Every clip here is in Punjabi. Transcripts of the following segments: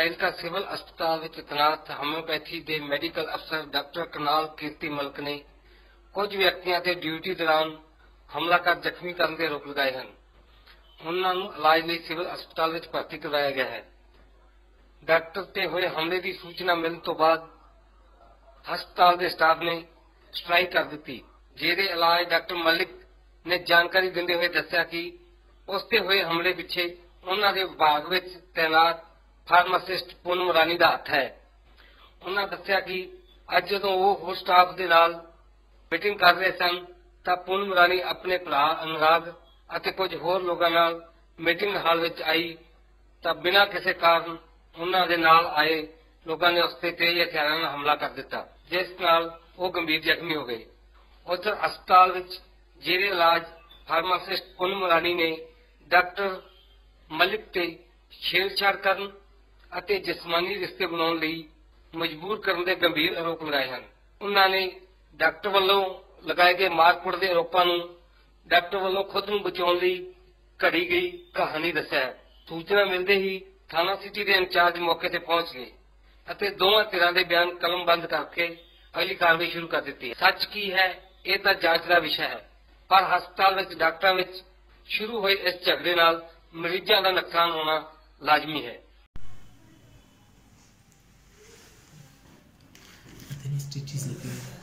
ਫਾਜ਼ਿਲਕਾ ਸਿਵਲ ਹਸਪਤਾਲ ਵਿੱਚ ਤੈਨਾਤ ਹੋਮਿਓਪੈਥੀ ਦੇ ਮੈਡੀਕਲ ਅਫਸਰ ਡਾਕਟਰ ਕਨਾਲ ਕੀਰਤੀ ਮਲਕ ਨੇ ਕੁਝ ਵਿਅਕਤੀਆਂ ਤੇ ਡਿਊਟੀ ਦੌਰਾਨ ਹਮਲਾ ਕਰ ਜ਼ਖਮੀ ਕਰਨ ਦੇ ਆਰੋਪ ਲਗਾਏ ਹਨ। ਉਹਨਾਂ ਨੂੰ ਇਲਾਜ ਲਈ ਸਿਵਲ ਹਸਪਤਾਲ ਵਿੱਚ ਭਰਤੀ ਕਰਵਾਇਆ ਗਿਆ ਹੈ। ਡਾਕਟਰ ਤੇ ਹੋਏ ਹਮਲੇ ਦੀ ਸੂਚਨਾ ਮਿਲਣ ਤੋਂ ਬਾਅਦ ਹਸਪਤਾਲ ਦੇ ਸਟਾਫ ਨੇ ਸਟ੍ਰਾਈਕ ਕਰ ਦਿੱਤੀ, ਜਿਹਦੇ ਇਲਾਜ ਡਾਕਟਰ ਮਲਿਕ ਨੇ ਜਾਣਕਾਰੀ ਦਿੰਦੇ ਹੋਏ ਦੱਸਿਆ ਕਿ ਉਸ ਤੇ ਹੋਏ ਹਮਲੇ ਪਿੱਛੇ ਉਹਨਾਂ ਦੇ ਵਿਭਾਗ ਵਿੱਚ ਤੈਨਾਤ ਫਾਰਮਾਸਿਸਟ ਪੂਨਮ ਰਾਣੀ ਦਾ ਹੱਥ ਹੈ। ਉਹਨਾਂ ਦੱਸਿਆ ਕਿ ਅੱਜ ਜਦੋਂ ਉਹ ਹੋਰ ਸਟਾਫ ਦੇ ਨਾਲ ਮੀਟਿੰਗ ਕਰ ਰਹੇ ਸਨ, ਤਾਂ ਪੂਨਮ ਰਾਣੀ ਆਪਣੇ ਭਰਾ ਅਨੁਰਾਗ ਅਤੇ ਕੁਝ ਹੋਰ ਲੋਕਾਂ ਨਾਲ ਮੀਟਿੰਗ ਹਾਲ ਵਿੱਚ ਆਈ। ਤਾਂ ਬਿਨਾਂ ਕਿਸੇ ਕਾਰਨ ਉਹਨਾਂ ਦੇ ਨਾਲ ਆਏ ਲੋਕਾਂ ਨੇ ਉਸ ਤੇ ਤੇਜ਼ ਹਥਿਆਰਾਂ ਨਾਲ ਹਮਲਾ ਕਰ ਦਿੱਤਾ, ਜਿਸ ਨਾਲ ਉਹ ਗੰਭੀਰ ਜ਼ਖਮੀ ਹੋ ਗਏ। ਉੱਧਰ ਹਸਪਤਾਲ ਵਿੱਚ ਜੇਰੇ ਇਲਾਜ ਫਾਰਮਾਸਿਸਟ ਪੂਨਮ ਰਾਣੀ ਨੇ ਡਾਕਟਰ ਮਲਿਕ ਤੇ ਛੇੜਛਾੜ ਕਰਨ ਅਤੇ ਜਿਸਮਾਨੀ ਰਿਸ਼ਤੇ ਬਣਾਉਣ ਲਈ ਮਜਬੂਰ ਕਰਨ ਦੇ ਗੰਭੀਰ ਆਰੋਪ ਲਗਾਏ ਹਨ। ਉਹਨਾਂ ਨੇ ਡਾਕਟਰ ਵੱਲੋਂ ਲਗਾਏ ਗਏ ਮਾਰਕੁੱਟ ਦੇ ਆਰੋਪਾਂ ਨੂੰ ਡਾਕਟਰ ਵੱਲੋਂ ਖੁਦ ਨੂੰ ਬਚਾਉਣ ਲਈ ਘੜੀ ਗਈ ਕਹਾਣੀ ਦੱਸਿਆ। ਸੂਚਨਾ ਮਿਲਦੇ ਹੀ ਥਾਣਾ ਸਿਟੀ ਦੇ ਇੰਚਾਰਜ ਮੌਕੇ ਤੇ ਪਹੁੰਚ ਗਏ ਅਤੇ ਦੋਵਾਂ ਧਿਰਾਂ ਦੇ ਬਿਆਨ ਕਲਮਬੰਦ ਕਰਕੇ ਅਗਲੀ ਕਾਰਵਾਈ ਸ਼ੁਰੂ ਕਰ ਦਿੱਤੀ ਸੱਚ ਕੀ ਹੈ, ਇਹ ਤਾਂ ਜਾਂਚ ਦਾ ਵਿਸ਼ਾ ਹੈ। ਪਰ ਹਸਪਤਾਲ ਵਿੱਚ ਡਾਕਟਰਾਂ ਵਿੱਚ ਸ਼ੁਰੂ ਹੋਏ ਇਸ ਝਗੜੇ ਨਾਲ ਮਰੀਜ਼ਾਂ ਦਾ ਨੁਕਸਾਨ ਹੋਣਾ ਲਾਜ਼ਮੀ ਹੈ।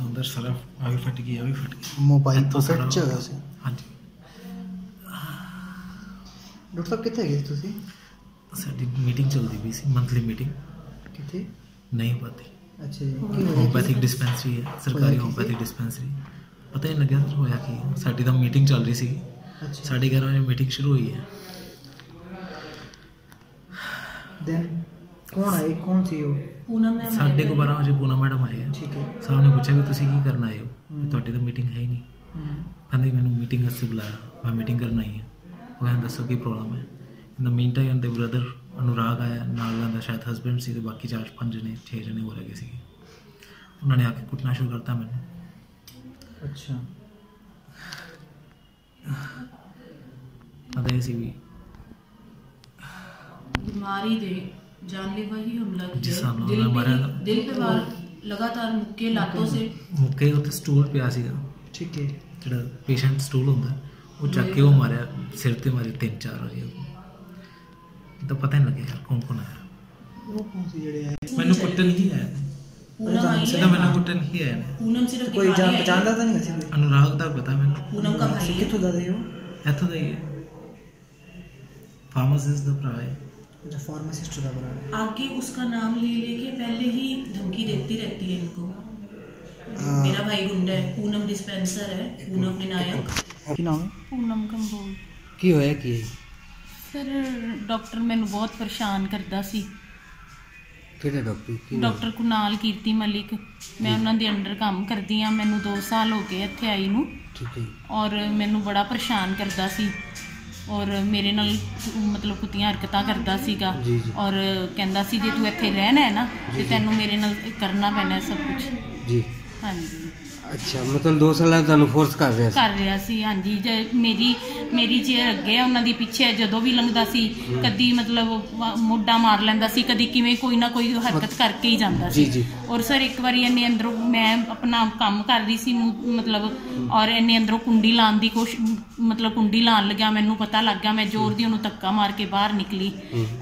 ਤਾਂ ਅੰਦਰ ਸਾਰਾ ਆ ਵੀ ਫਟ ਗਈ ਆ ਵੀ ਫਟ ਗਈ। ਮੋਬਾਈਲ ਪੋਕਟ ਸਾਰਾ- ਚ ਹੋਇਆ ਸੀ। ਹਾਂਜੀ। ਡਾਕਟਰ ਸਾਹਿਬ ਕਿੱਥੇ ਗਏ ਸੀ ਤੁਸੀਂ? ਸਾਡੀ ਮੀਟਿੰਗ ਚੱਲਦੀ ਪਈ ਸੀ ਮੰਥਲੀ ਮੀਟਿੰਗ ਕਿੱਥੇ? ਨਹੀਂ ਪਤੀ ਅੱਛਾ ਜੀ। ਹੋਮੋਪੈਥਿਕ? ਡਿਸਪੈਂਸਰੀ ਹੈ ਹੋਇਆ ਸਰਕਾਰੀ ਹੋਮੋਪੈਥਿਕ? ਡਿਸਪੈਂਸਰੀ ਪਤਾ ਹੀ ਨਹੀਂ ਲੱਗਿਆ ਸਰ ਹੋਇਆ ਕੀ। ਸਾਡੀ ਤਾਂ ਮੀਟਿੰਗ ਚੱਲ ਰਹੀ ਸੀ। ਅੱਛਾ। ਸਾਢੇ 11 ਵਜੇ ਮੀਟਿੰਗ ਸ਼ੁਰੂ ਹੋਈ ਹੈ। ਦੈਨ ਕੌਣ ਆਏ ਕੌਣ ਸੀ ਉਹ ਪੂਨਮ ਮੈਮ ਸਾਢੇ ਕੁ 12 ਵਜੇ ਪੂਨਾ ਮੈਡਮ ਆਏ ਹੈ ਠੀਕ ਹੈ ਸਾਹਿਬ ਨੇ ਪੁੱਛਿਆ ਵੀ ਤੁਸੀਂ ਕੀ ਕਰਨ ਆਏ ਹੋ ਵੀ ਹਮ। ਤੁਹਾਡੀ ਤਾਂ ਮੀਟਿੰਗ ਹੈ ਹੀ ਨਹੀਂ ਹਮ, ਕਹਿੰਦੇ ਮੈਨੂੰ ਮੀਟਿੰਗ ਵਾਸਤੇ ਬੁਲਾਇਆ ਮੈਂ ਮੀਟਿੰਗ ਕਰਨ ਆਈ ਹਾਂ ਉਹ ਕਹਿੰਦਾ ਦੱਸੋ ਕੀ ਪ੍ਰੋਬਲਮ ਹੈ ਇਨ ਦਾ ਮੀਨ ਟਾਈਮ ਦੇ ਬ੍ਰਦਰ ਅਨੁਰਾਗ ਆਇਆ ਨਾਲ ਦਾ ਸ਼ਾਇਦ ਹਸਬੈਂਡ ਸੀ ਤੇ ਬਾਕੀ ਚਾਰ ਪੰਜ ਜਣੇ ਛੇ ਜਣੇ ਹੋ ਗਏ ਸੀਗੇ ਉਹਨਾਂ ਨੇ ਆ ਕੇ ਕੁੱਟਣਾ ਸ਼ੁਰੂ ਕਰਤਾ ਮੈਨੂੰ ਅੱਛਾ ਕਹਿੰਦੇ ਇਹ ਸੀ ਵੀ बीमारी दे जानलेवा ही हमला जिस किया हमला दिल पे हमारा- ही- दिल पे वार लगातार मुक्के लातों से ਮੁੱਕੇ ਉੱਤੇ ਸਟੂਲ ਪਿਆ ਸੀਗਾ ਠੀਕ ਹੈ ਜਿਹੜਾ ਪੇਸ਼ੈਂਟ ਸਟੂਲ ਹੁੰਦਾ ਉਹ ਚੱਕ ਕੇ ਉਹ ਮਾਰਿਆ ਸਿਰ ਤੇ ਮਾਰੇ ਤਿੰਨ ਚਾਰ ਵਾਰੀ ਉਹ ਤਾਂ ਪਤਾ ਨਹੀਂ ਲੱਗਿਆ ਯਾਰ ਕੌਣ ਕੌਣ ਆਇਆ ਉਹ ਕੌਣ ਸੀ ਜਿਹੜੇ ਆਏ ਮੈਨੂੰ ਕੁੱਟਣ ਹੀ ਆਇਆ पूनम आई ਸਿੱਧਾ है ਮੈਨੂੰ ਕੁੱਟਣ ਹੀ ਆਇਆ ਨੇ पूनम सिर्फ ਕੋਈ दिखाने ਜਾਣ आई है। ਪਛਾਣਦਾ ਤਾਂ ਨਹੀਂ ਸੀ ਕੋਈ ਅਨੁਰਾਗ ਦਾ ਪਤਾ ਮੈਨੂੰ पूनम का भाई ਸੀ है ਕਿੱਥੋਂ ਦਾ ਰਹੇ ਹੋ ਇੱਥੋਂ ਦਾ ਹੀ ਹੈ ਫਾਰਮਾਸਿਸਟ ਦਾ ਭਰਾ ਹੈ ਅੱਛਾ ਫਾਰਮਾਸਿਸਟ ਦਾ ਬਰਾ ਹੈ आगे उसका नाम ले लेके पहले ही धमकी देती रहती है इनको हाँ। मेरा भाई गुंडा है पूनम डिस्पेंसर है पूनम विनायक ਕੀ ਨਾਮ ਹੈ ਪੂਨਮ ਕੰਬੋਜ ਕੀ ਹੋਇਆ ਕੀ ਹੈ ਸਰ ਡਾਕਟਰ ਮੈਨੂੰ ਬਹੁਤ ਪਰੇਸ਼ਾਨ ਕਰਦਾ ਸੀ ਕਿਹੜਾ ਡਾਕਟਰ ਕੀ ਡਾਕਟਰ ਕੁਨਾਲ ਕੀਰਤੀ ਮਲਿਕ ਮੈਂ ਉਹਨਾਂ ਦੇ ਅੰਡਰ ਕੰਮ ਕਰਦੀ ਆ ਮੈਨੂੰ 2 ਸਾਲ ਹੋ ਗਏ ਇੱਥੇ ਆਈ ਨੂੰ ਠੀਕ ਹੈ ਔਰ ਮੈਨੂੰ ਬੜਾ ਪਰੇਸ਼ਾਨ ਕਰਦਾ ਸੀ ਔਰ ਮੇਰੇ ਨਾਲ ਮਤਲਬ ਕੁੱਤੀਆਂ ਹਰਕਤਾਂ ਕਰਦਾ ਸੀਗਾ। ਔਰ ਕਹਿੰਦਾ ਸੀ ਜੇ ਤੂੰ ਇੱਥੇ ਰਹਿਣਾ ਹੈ ਨਾ ਤੇ ਤੈਨੂੰ ਮੇਰੇ ਨਾਲ ਕਰਨਾ ਪੈਣਾ ਸਭ ਕੁਝ ਜੀ। ਹਾਂਜੀ। ਅੱਛਾ ਮਤਲਬ 2 ਸਾਲਾਂ ਤੁਹਾਨੂੰ ਫੋਰਸ ਕਰ ਰਿਹਾ ਕਰ ਰਿਹਾ ਸੀ ਹਾਂਜੀ। ਜੇ ਮੇਰੀ ਮੇਰੀ ਚੇਅਰ ਅੱਗੇ ਆ ਉਹਨਾਂ ਦੀ ਪਿੱਛੇ ਆ, ਜਦੋਂ ਵੀ ਲੰਘਦਾ ਸੀ ਕਦੀ ਮਤਲਬ ਮੋਢਾ ਮਾਰ ਲੈਂਦਾ ਸੀ ਕਦੀ ਕਿਵੇਂ ਕੋਈ ਨਾ ਕੋਈ ਹਰਕਤ ਕਰਕੇ ਹੀ ਜਾਂਦਾ ਸੀ। ਜੀ, ਜੀ। ਔਰ ਸਰ ਇੱਕ ਵਾਰੀ ਇਹਨੇ ਅੰਦਰੋਂ ਮੈਂ ਆਪਣਾ ਕੰਮ ਕਰ ਰਹੀ ਸੀ ਮੂੰਹ- ਮਤਲਬ ਔਰ ਇਹਨੇ ਅੰਦਰੋਂ ਕੁੰਡੀ ਲਾਉਣ ਦੀ ਕੋਸ਼ਿਸ਼ ਮਤਲਬ ਕੁੰਡੀ ਲਾਉਣ ਲੱਗਿਆ ਮੈਨੂੰ ਪਤਾ ਲੱਗ ਗਿਆ ਮੈਂ ਜ਼ੋਰ ਦੀ ਉਹਨੂੰ ਧੱਕਾ ਮਾਰ ਕੇ ਬਾਹਰ ਨਿਕਲੀ।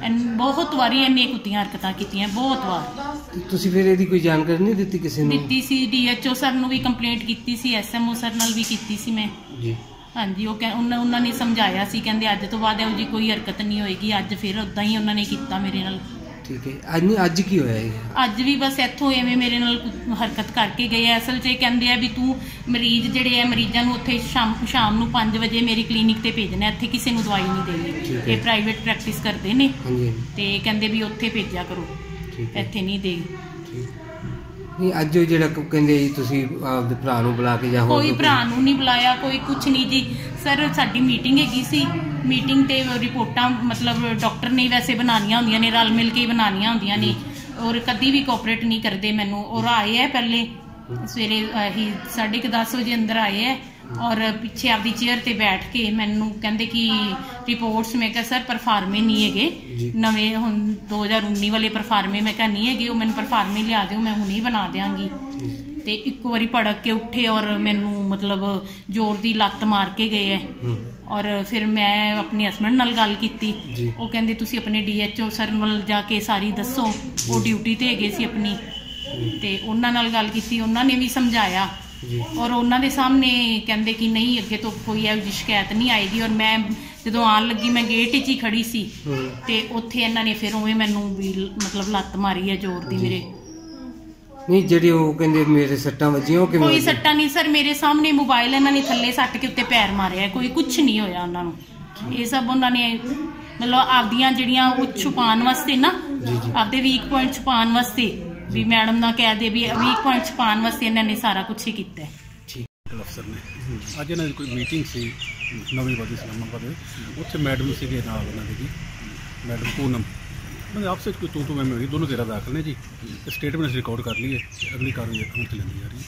ਐਨ ਬਹੁਤ ਵਾਰੀ ਇਹਨੇ ਕੁੱਤੀਆਂ ਹਰਕਤਾਂ ਕੀਤੀਆਂ ਬਹੁਤ ਵਾਰ। ਤੁਸੀਂ ਫਿਰ ਇਹਦੀ ਕੋਈ ਜਾਣਕਾਰੀ ਨਹੀਂ ਦਿੱਤੀ ਕਿਸੇ ਨੂੰ? ਦਿੱਤੀ ਸੀ ਡੀਐਚਓ ਸਰ ਨੂੰ ਵੀ ਕੰਪਲੇਂਟ ਕੀਤੀ ਸੀ ਐਸਐਮਓ ਸਰ ਨਾਲ ਵੀ ਕੀਤੀ ਸੀ ਮੈਂ। ਜੀ। ਹਾਂਜੀ ਉਹ ਕਹਿ ਉਹਨਾਂ ਉਹਨਾਂ ਨੇ ਸਮਝਾਇਆ ਸੀ ਕਹਿੰਦੇ ਅੱਜ ਤੋਂ ਬਾਅਦ ਇਹੋ ਜੀ ਕੋਈ ਹਰਕਤ ਨਹੀਂ ਹੋਏਗੀ ਅੱਜ ਫਿਰ ਉਦਾਂ ਹੀ ਉਹਨਾਂ ਨੇ ਕੀਤਾ ਮੇਰੇ ਨਾਲ। ਠੀਕ ਹੈ। ਅੱਜ ਨਹੀਂ ਅੱਜ ਕੀ ਹੋਇਆ ਇਹ? ਅੱਜ ਵੀ ਬਸ ਇੱਥੋਂ ਐਵੇਂ ਮੇਰੇ ਨਾਲ ਕੁ- ਹਰਕਤ ਕਰਕੇ ਗਏ ਆ। ਅਸਲ 'ਚ ਇਹ ਕਹਿੰਦੇ ਆ ਵੀ ਤੂੰ ਮਰੀਜ਼ ਜਿਹੜੇ ਆ ਮਰੀਜ਼ਾਂ ਨੂੰ ਉੱਥੇ ਸ਼ਾਮ ਸ਼ਾਮ ਨੂੰ 5 ਵਜੇ ਮੇਰੀ ਕਲੀਨਿਕ ਤੇ ਭੇਜਣਾ। ਇੱਥੇ ਕਿਸੇ ਨੂੰ ਦਵਾਈ ਨਹੀਂ ਦੇਣੀ। ਹੈ। ਇਹ ਪ੍ਰਾਈਵੇਟ ਪ੍ਰੈਕਟਿਸ ਕਰਦੇ ਨੇ। ਹਾਂਜੀ। ਹਾਂਜੀ, ਤੇ ਕਹਿੰਦੇ ਵੀ ਉੱਥੇ ਭੇਜਿਆ ਕਰੋ। ਠੀਕ ਹੈ। ਇੱਥੇ ਨਹੀਂ ਦੇ ਨਹੀਂ ਅੱਜ ਉਹ ਜਿਹੜਾ ਕੋ- ਕਹਿੰਦੇ ਜੀ ਤੁਸੀਂ ਆਪਦੇ ਭਰਾ ਨੂੰ ਬੁਲਾ ਕੇ ਜਾਂ ਹੋਰ ਕੋਈ ਕੋਈ- ਭਰਾ ਨੂੰ ਨਹੀਂ ਬੁਲਾਇਆ ਕੋਈ ਕੁਝ ਨਹੀਂ ਜੀ। ਸਰ ਸਾਡੀ ਮੀਟਿੰਗ ਹੈਗੀ ਸੀ। ਮੀਟਿੰਗ ਤੇ ਰਿਪੋਰਟਾਂ ਮਤਲਬ ਡਾਕਟਰ ਨੇ ਵੈਸੇ ਬਣਾਉਣੀਆਂ ਹੁੰਦੀਆਂ ਨੇ ਰਲ ਮਿਲ ਕੇ ਹੀ ਬਣਾਉਣੀਆਂ ਹੁੰਦੀਆਂ ਨੇ। ਔਰ ਕਦੀ ਵੀ ਕੋਆਪਰੇਟ ਨਹੀਂ ਕਰਦੇ ਮੈਨੂੰ। ਔਰ ਆਏ ਹੈ ਪਹਿਲੇ। ਸਵੇਰੇ ਹੀ 10:30 ਵਜੇ ਅੰਦਰ ਆਏ ਹੈ ਔਰ ਪਿੱਛੇ ਆਪਦੀ ਚੇਅਰ ਤੇ ਬੈਠ ਕੇ ਮੈਨੂੰ ਕਹਿੰਦੇ ਕਿ ਰਿਪੋਰਟਸ ਮੈਂ ਕਿਹਾ ਸਰ ਪਰਫਾਰਮੇ ਨਹੀਂ ਹੈਗੇ। ਨਵੇਂ ਹੁਣ 2019 ਵਾਲੇ ਪਰਫਾਰਮੇ ਮੈਂ ਕਿਹਾ ਨਹੀਂ ਹੈਗੇ ਉਹ ਮੈਨੂੰ ਪਰਫਾਰਮੇ ਲਿਆ ਦਿਓ ਮੈਂ ਹੁਣੇ ਹੀ ਬਣਾ ਦਿਆਂਗੀ। ਤੇ ਇੱਕ ਵਾਰੀ ਭੜਕ ਕੇ ਉੱਠੇ ਔਰ ਮੈਨੂੰ ਮਤਲਬ ਜ਼ੋਰ ਦੀ ਲੱਤ ਮਾਰ ਕੇ ਗਏ ਐ ਔਰ ਫਿਰ ਮੈਂ ਆਪਣੇ ਹਸਬੰਡ ਨਾਲ ਗੱਲ ਕੀਤੀ। ਉਹ ਕਹਿੰਦੇ ਤੁਸੀਂ ਆਪਣੇ ਡੀਐਚਓ ਸਰ ਨਾਲ ਜਾ ਕੇ ਸਾਰੀ ਦੱਸੋ। ਉਹ ਡਿਊਟੀ ਤੇ ਹੈਗੇ ਸੀ ਆਪਣੀ। ਤੇ ਉਹਨਾਂ ਨਾਲ ਗੱਲ ਕੀਤੀ ਉਹਨਾਂ ਨੇ ਵੀ ਸਮਝਾਇਆ। ਔਰ ਉਹਨਾਂ ਦੇ ਸਾਹਮਣੇ ਕਹਿੰਦੇ ਕਿ ਨਹੀਂ ਅੱਗੇ ਤੋਂ ਕੋਈ ਇਹੋ ਜਿਹੀ ਸ਼ਿਕਾਇਤ ਨਹੀਂ ਆਏਗੀ। ਔਰ ਮੈਂ ਜਦੋਂ ਆਣ ਲੱਗੀ ਮੈਂ ਗੇਟ 'ਚ ਹੀ ਖੜੀ ਸੀ। ਤੇ ਉੱਥੇ ਇਹਨਾਂ ਨੇ ਫਿਰ ਉਵੇਂ ਮੈਨੂੰ ਵੀ ਮਤਲਬ ਲੱਤ ਮਾਰੀ ਹੈ ਜ਼ੋਰ ਦੀ ਮੇਰੇ। ਨਹੀਂ ਜਿਹੜੇ ਉਹ ਕਹਿੰਦੇ ਮੇਰੇ ਸੱਟਾਂ ਵੱਜੀਆਂ ਉਹ ਕਿਵੇਂ ਕੋਈ ਵੱਜੀਆਂ? ਸੱਟਾ ਨਹੀਂ ਸਰ ਮੇਰੇ ਸਾਹਮਣੇ ਮੋਬਾਈਲ ਇਹਨਾਂ ਨੇ ਥੱਲੇ ਸੱਟ ਕੇ ਉੱਤੇ ਪੈਰ ਮਾਰਿਆ ਹੈ, ਕੋਈ ਕੁਝ ਨਹੀਂ ਹੋਇਆ ਉਹਨਾਂ ਨੂੰ। ਇਹ ਸਭ ਉਹਨਾਂ ਨੇ ਮਤਲਬ ਆਪਦੀਆਂ ਜਿਹੜੀਆਂ ਉਹ ਛੁਪਾਉਣ ਵਾਸਤੇ ਨਾ ਆਪਦੇ ਵੀਕ ਪੁਆਇੰਟ ਛੁਪਾਉਣ ਵਾਸਤੇ ਵੀ ਮੈਡਮ ਨਾ ਕਹਿ ਦੇ ਵੀ ਵੀਕ ਪੁਆਇੰਟ ਛੁਪਾਉਣ ਵਾਸਤੇ ਇਹਨਾਂ ਨੇ ਸਾਰਾ ਕੁਝ ਹੀ ਕੀਤਾ ਹੈ। ਮੈਡੀਕਲ ਅਫਸਰ ਨੇ। ਅੱਜ ਇਹਨਾਂ ਦੀ ਕੋਈ ਮੀਟਿੰਗ ਸੀ, ਨਵੀਂ ਬਾਦੀ ਇਸਲਾਮਾਬਾਦ ਦੇ ਉੱਥੇ ਮੈਡਮ ਸੀਗੇ ਨਾਲ ਉਹਨਾਂ ਦੇ ਜੀ ਮੈਡਮ ਪੂਨਮ। ਉਹਨਾਂ ਆਪਸੇ ਆਪਸ ਕੋਈ ਤੂੰ ਤੂੰ ਮੈਂ ਮੈਂ ਦੋਨੋਂ ਤੇਰਾ ਦਾਖਲ ਨੇ ਜੀ। ਸਟੇਟਮੈਂਟ ਰਿਕਾਰਡ ਕਰ ਲਈਏ ਹੈ ਅਗਲੀ ਕਾਰਵਾਈ ਅਮਲ ਚ ਲੈਂਦੀ ਜਾ ਰਹੀ ਹੈ।